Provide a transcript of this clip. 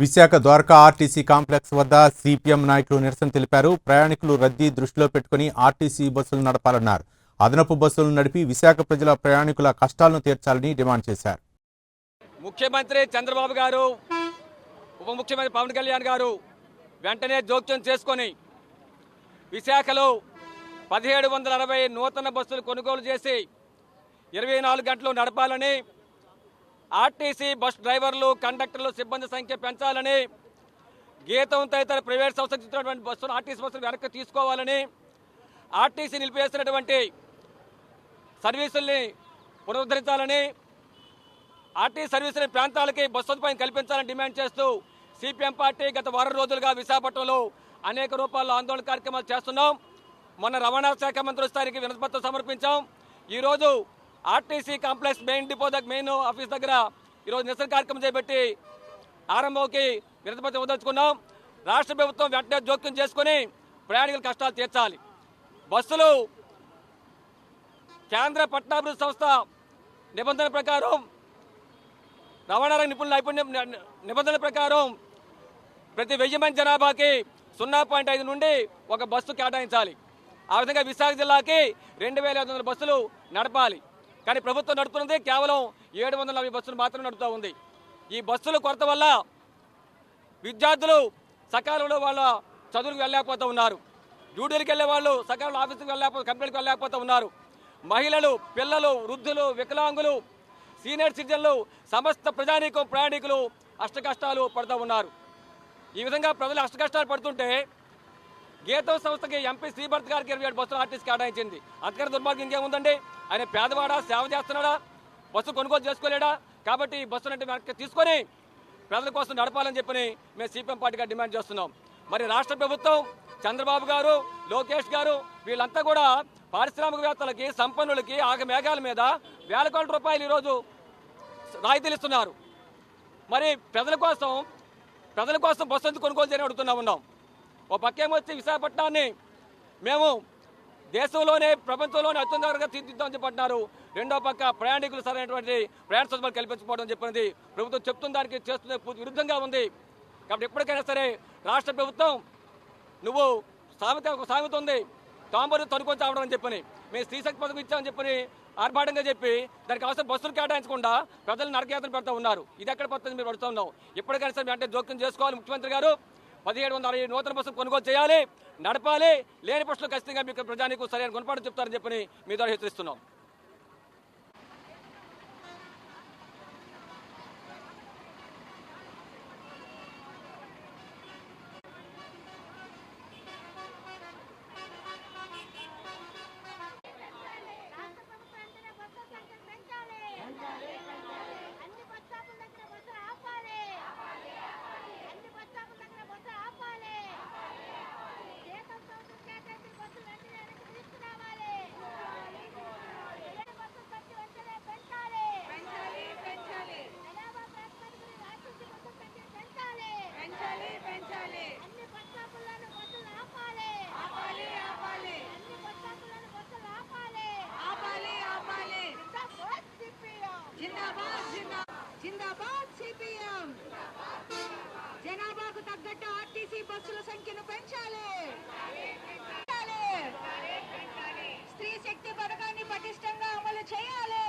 Visakha Dwaraka RTC complex వద్ద CPM నాయకులు నిరసన తెలిపారు. ప్రయాణికులు రద్దీ దృష్టిలో పెట్టుకుని ఆర్టీసీ బస్సులు నడపాలన్నారు. అదనపు బస్సులు నడిపి విశాఖ ప్రజల ప్రయాణికుల కష్టాలను తీర్చాలని డిమాండ్ చేశారు. ముఖ్యమంత్రి చంద్రబాబు గారు ఉప ముఖ్యమంత్రి పవన్ కళ్యాణ్ గారు వెంటనే జోక్యం చేసుకొని విశాఖలో పదిహేడు వందల అరవై నూతన బస్సులు కొనుగోలు చేసి ఇరవై నాలుగు గంటలు నడపాలని ఆర్టీసీ బస్ డ్రైవర్లు కండక్టర్లు సిబ్బంది సంఖ్య పెంచాలని గీతం తదితర ప్రైవేట్ సంస్థకు ఇచ్చినటువంటి బస్సులు ఆర్టీసీ బస్సులు వెనక్కి తీసుకోవాలని ఆర్టీసీ నిలిపివేసినటువంటి సర్వీసుల్ని పునరుద్ధరించాలని ఆర్టీసీ సర్వీసుల ప్రాంతాలకి బస్సు సదుపాయం కల్పించాలని డిమాండ్ చేస్తూ సిపిఎం పార్టీ గత వారం రోజులుగా విశాఖపట్నంలో అనేక రూపాల్లో ఆందోళన కార్యక్రమాలు చేస్తున్నాం. మొన్న రవాణా శాఖ మంత్రి స్థాయికి వినతిపత్రం సమర్పించాం. ఈరోజు ఆర్టీసీ కాంప్లెక్స్ మెయిన్ డిపో దగ్గర మెయిన్ ఆఫీస్ దగ్గర ఈరోజు నిరసన కార్యక్రమం చేపట్టి ఆరంభంకి వినతిపత్రం వదలుచుకున్నాం. రాష్ట్ర ప్రభుత్వం వెంటనే జోక్యం చేసుకుని ప్రయాణికుల కష్టాలు తీర్చాలి. బస్సులు కేంద్ర పట్టణాభివృద్ధి సంస్థ నిబంధన ప్రకారం రవాణా రంగ నిపుణుల నైపుణ్యం నిబంధనల ప్రకారం ప్రతి వెయ్యి మంది జనాభాకి సున్నా పాయింట్ ఐదు నుండి ఒక బస్సు కేటాయించాలి. ఆ విధంగా విశాఖ జిల్లాకి రెండు వేల ఐదు వందల బస్సులు నడపాలి. కానీ ప్రభుత్వం నడుపుతున్నది కేవలం ఏడు వందల నలభై బస్సులు మాత్రమే నడుపుతూ ఉంది. ఈ బస్సుల కొరత వల్ల విద్యార్థులు సకాలంలో వాళ్ళ చదువులకు వెళ్ళలేకపోతూ ఉన్నారు. డ్యూటీలకు వెళ్ళే వాళ్ళు సకాలంలో ఆఫీసుకు వెళ్ళలేకపోతే కంపెనీలకు వెళ్ళలేకపోతూ ఉన్నారు. మహిళలు పిల్లలు వృద్ధులు వికలాంగులు సీనియర్ సిటిజన్లు సమస్త ప్రజానీకం ప్రయాణికులు అష్ట కష్టాలు పడుతూ ఉన్నారు. ఈ విధంగా ప్రజలు అష్ట కష్టాలు పడుతుంటే గీతం సంస్థకి ఎంపీ శ్రీభర్త్ గారికి ఇరవై ఏడు బస్సులు ఆర్టీసీకి కేటాయించింది. అంతకన్నా దుర్మార్గం ఇంకేముందండి? ఆయన పేదవాడా? సేవ చేస్తున్నాడా? బస్సు కొనుగోలు చేసుకోలేడా? కాబట్టి ఈ బస్సును అంటే వెనక్కి తీసుకొని ప్రజల కోసం నడపాలని చెప్పని మేము సిపిఎం పార్టీగా డిమాండ్ చేస్తున్నాం. మరి రాష్ట్ర ప్రభుత్వం చంద్రబాబు గారు లోకేష్ గారు వీళ్ళంతా కూడా పారిశ్రామికవేత్తలకి సంపన్నులకి ఆగ మేఘాల మీద వేల కోట్ల రూపాయలు ఈరోజు రాయితీలు ఇస్తున్నారు. మరి ప్రజల కోసం ప్రజల కోసం బస్సు ఎందుకు కొనుగోలు చేయని అడుగుతున్నా ఉన్నాం. ఓ పక్కేమొచ్చి విశాఖపట్నాన్ని? మేము దేశంలోనే ప్రపంచంలోనే అత్యున్నతంగా తీర్చిద్దామని చెప్పంటున్నారు. రెండో పక్క ప్రయాణికులు సరైనటువంటి ప్రయాణ సదుపాయాలు కల్పించకపోవడం చెప్పినది. ప్రభుత్వం చెప్తున్న దానికి చేస్తున్న పూర్తి విరుద్ధంగా ఉంది. కాబట్టి ఎప్పటికైనా సరే రాష్ట్ర ప్రభుత్వం నువ్వు సామెత ఒక సామెత ఉంది. తాంబరు తనుకొని చావడం అని చెప్పని. మేము స్త్రీశక్తి పథకం ఇచ్చామని చెప్పని ఆర్భాటంగా చెప్పి దానికి అవసరం బస్సులు కేటాయించకుండా ప్రజలు నరకయాత్ర పెడతా ఉన్నారు. ఇది ఎక్కడ పడుతుంది మీరు పడుతున్నాం ఎప్పటికైనా ఇప్పటికైనా సరే వెంటనే జోక్యం చేసుకోవాలి ముఖ్యమంత్రి గారు. పదిహేడు వందల నూతన బస్సులు కొనుగోలు చేయాలి నడపాలి. లేని పక్షులు ఖచ్చితంగా మీకు ప్రజానికి సరైన గుణపాఠం చెప్తారని చెప్పని మీ ద్వారా హెచ్చరిస్తున్నాం. తగ్గట్టు ఆర్టీసీ బస్సుల సంఖ్యను పెంచాలి. స్త్రీ శక్తి పటిష్టంగా అమలు స్త్రీ శక్తి పథకాన్ని పటిష్టంగా అమలు చేయాలి.